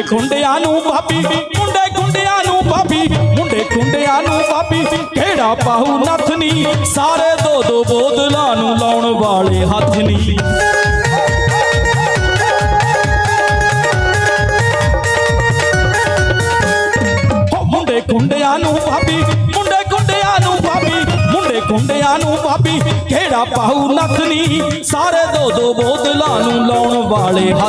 ਖੁੰਡਿਆਂ ਨੂੰ ਭਾਬੀ, ਮੁੰਡੇ ਖੁੰਡਿਆਂ ਨੂੰ ਭਾਬੀ, ਮੁੰਡੇ ਖੁੰਡਿਆਂ ਨੂੰ ਭਾਬੀ, ਕਿਹੜਾ ਪਾਹੂ ਨੱਥ ਨੀ, ਸਾਰੇ ਦੋ ਦੋ ਬੋਤਲਾਂ ਨੂੰ ਲਾਉਣ ਵਾਲੇ ਹੱਥ ਨੀ। ਮੁੰਡੇ ਖੁੰਡਿਆਂ ਨੂੰ ਭਾਬੀ, ਮੁੰਡੇ ਖੁੰਡਿਆਂ ਨੂੰ ਭਾਬੀ, ਮੁੰਡੇ ਖੁੰਡਿਆਂ ਨੂੰ ਭਾਬੀ, ਕਿਹੜਾ ਪਾਹੂ ਨੱਥ ਨੀ, ਸਾਰੇ ਦੋ ਦੋ ਬੋਤਲਾਂ ਨੂੰ ਲਾਉਣ ਵਾਲੇ ਹੱਥ